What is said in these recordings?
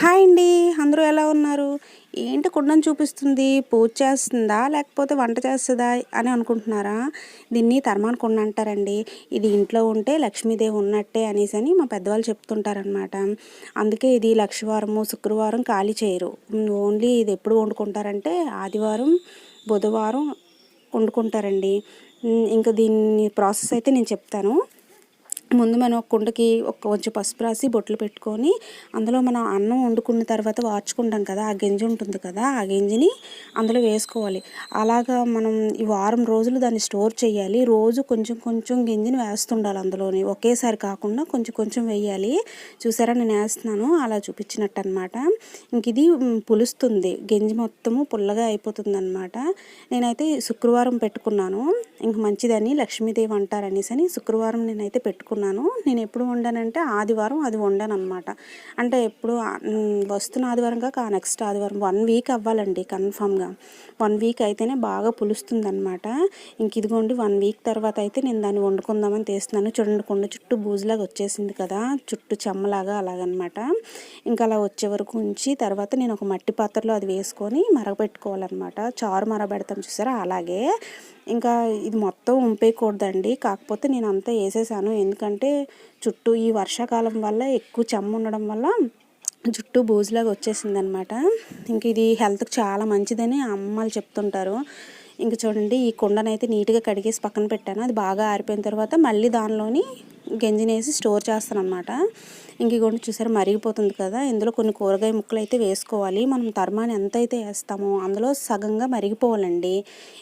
Hi అండి అందరూ ఎలా ఉన్నారు? ఏంటి కుండను చూపిస్తుంది? పూజ చేస్తుందా? లేకపోతే వంట చేస్తుందా? అని అనుకుంటున్నారా? దీన్ని తర్మాన్ కుండ అంటారండి. ఇది ఇంట్లో ఉంటే లక్ష్మీదేవి ఉన్నట్టే అనేసి అని మా పెద్దవాళ్ళు చెప్తుంటారనమాట అందుకే ఇది లక్షవారము శుక్రవారం ఖాళీ చేయరు. ఓన్లీ ఇది ఎప్పుడు వండుకుంటారంటే ఆదివారం బుధవారం వండుకుంటారండి. ఇంకా దీన్ని ప్రాసెస్ అయితే నేను చెప్తాను. ముందు మనం ఒక కుండకి ఒక కొంచెం పసుపు రాసి బొట్లు పెట్టుకొని అందులో మనం అన్నం వండుకున్న తర్వాత వార్చుకుంటాం కదా ఆ గింజ ఉంటుంది కదా ఆ గింజని అందులో వేసుకోవాలి. అలాగా మనం ఈ వారం రోజులు దాన్ని స్టోర్ చేయాలి. రోజు కొంచెం కొంచెం గింజని వేస్తుండాలి అందులోని. ఒకేసారి కాకుండా కొంచెం కొంచెం వేయాలి. చూసారా నేను వేస్తున్నాను అలా చూపించినట్టు అనమాట ఇంక ఇది పులుస్తుంది. గింజ మొత్తము పుల్లగా అయిపోతుంది అనమాట నేనైతే శుక్రవారం పెట్టుకున్నాను. ఇంక మంచిదని లక్ష్మీదేవి అంటారనేసి అని శుక్రవారం నేనైతే పెట్టుకున్నాను. చేసుకున్నాను నేను ఎప్పుడు వండానంటే ఆదివారం అది వండాను అనమాట అంటే ఎప్పుడు వస్తున్న ఆదివారం కాక నెక్స్ట్ ఆదివారం వన్ వీక్ అవ్వాలండి కన్ఫామ్గా. వన్ వీక్ అయితేనే బాగా పులుస్తుంది అనమాట ఇంక ఇదిగోండి వన్ వీక్ తర్వాత అయితే నేను దాన్ని వండుకుందామని తీస్తున్నాను. చూడండి కొండ చుట్టూ బూజులాగా వచ్చేసింది కదా చుట్టూ చెమ్మలాగా అలాగనమాట ఇంకా అలా వచ్చే వరకు ఉంచి తర్వాత నేను ఒక మట్టి పాత్రలో అది వేసుకొని మరగపెట్టుకోవాలన్నమాట. చారు మరగబెడతాం చూసారా? అలాగే. ఇంకా ఇది మొత్తం ఉంపేయకూడదండి. కాకపోతే నేను అంతా వేసేసాను. ఎందుకంటే ఎందుకంటే చుట్టూ ఈ వర్షాకాలం వల్ల ఎక్కువ చెమ్మ ఉండడం వల్ల జుట్టు బూజులాగా వచ్చేసింది అనమాట ఇంక ఇది హెల్త్కి చాలా మంచిదని అమ్మలు చెప్తుంటారు. ఇంక చూడండి ఈ కుండనైతే నీట్గా కడిగేసి పక్కన పెట్టాను. అది బాగా ఆరిపోయిన తర్వాత మళ్ళీ దానిలోని గంజినేసి స్టోర్ చేస్తాను అనమాట ఇంక ఇగోండి చూసారు మరిగిపోతుంది కదా. ఇందులో కొన్ని కూరగాయ ముక్కలు అయితే వేసుకోవాలి. మనం తర్మాన్ని ఎంత అయితే వేస్తామో అందులో సగంగా మరిగిపోవాలండి.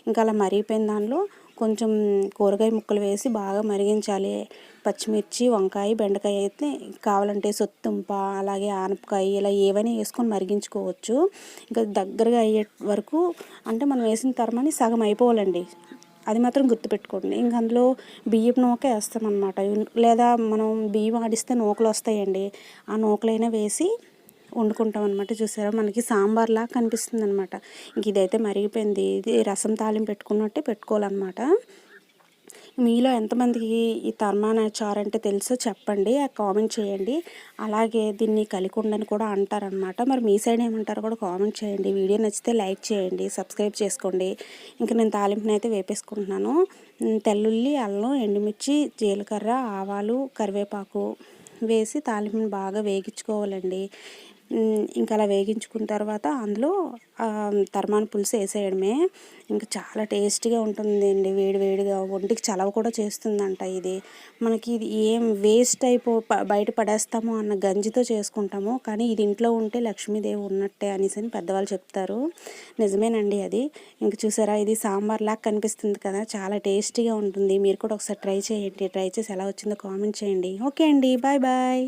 ఇంకా అలా మరిగిపోయిన దానిలో కొంచెం కూరగాయ ముక్కలు వేసి బాగా మరిగించాలి. పచ్చిమిర్చి వంకాయ బెండకాయ అయితే కావాలంటే సొత్తుంప అలాగే ఆనపకాయ ఇలా ఏవైనా వేసుకొని మరిగించుకోవచ్చు. ఇంకా దగ్గరగా అయ్యే వరకు అంటే మనం వేసిన తరమని సగం అయిపోవాలండి. అది మాత్రం గుర్తుపెట్టుకోండి. ఇంక అందులో బియ్యం నూక వేస్తామన్నమాట. లేదా మనం బియ్యం ఆడిస్తే నూకలు వస్తాయండి. ఆ నూకలైనా వేసి వండుకుంటాం అనమాట చూసారా? మనకి సాంబార్లా కనిపిస్తుంది అనమాట ఇంక ఇదైతే మరిగిపోయింది. ఇది రసం తాలింపు పెట్టుకున్నట్టే పెట్టుకోవాలన్నమాట. మీలో ఎంతమందికి ఈ తర్మాన చారు అంటే తెలుసో చెప్పండి. ఆ కామెంట్ చేయండి. అలాగే దీన్ని కలికుండని కూడా అంటారనమాట మరి మీ సైడ్ ఏమంటారో కూడా కామెంట్ చేయండి. వీడియో నచ్చితే లైక్ చేయండి. సబ్స్క్రైబ్ చేసుకోండి. ఇంకా నేను తాలింపుని అయితే వేపేసుకుంటున్నాను. తెల్లుల్లి అల్లం ఎండుమిర్చి జీలకర్ర ఆవాలు కరివేపాకు వేసి తాలింపుని బాగా వేగించుకోవాలండి. ఇంకా అలా వేగించుకున్న తర్వాత అందులో తర్మాన్ పులుసు వేసేయడమే. ఇంకా చాలా టేస్టీగా ఉంటుందండి వేడి వేడిగా. ఒంటికి చలవ కూడా చేస్తుందంట ఇది. మనకి ఇది ఏం వేస్ట్ అయిపో బయట పడేస్తాము అన్న గంజితో చేసుకుంటాము కానీ ఇది ఇంట్లో ఉంటే లక్ష్మీదేవి ఉన్నట్టే అనేసి అని పెద్దవాళ్ళు చెప్తారు. నిజమేనండి అది. ఇంక చూసారా ఇది సాంబార్ లాగా కనిపిస్తుంది కదా చాలా టేస్టీగా ఉంటుంది. మీరు కూడా ఒకసారి ట్రై చేయండి. ట్రై చేసి ఎలా వచ్చిందో కామెంట్ చేయండి. ఓకే అండి బాయ్ బాయ్.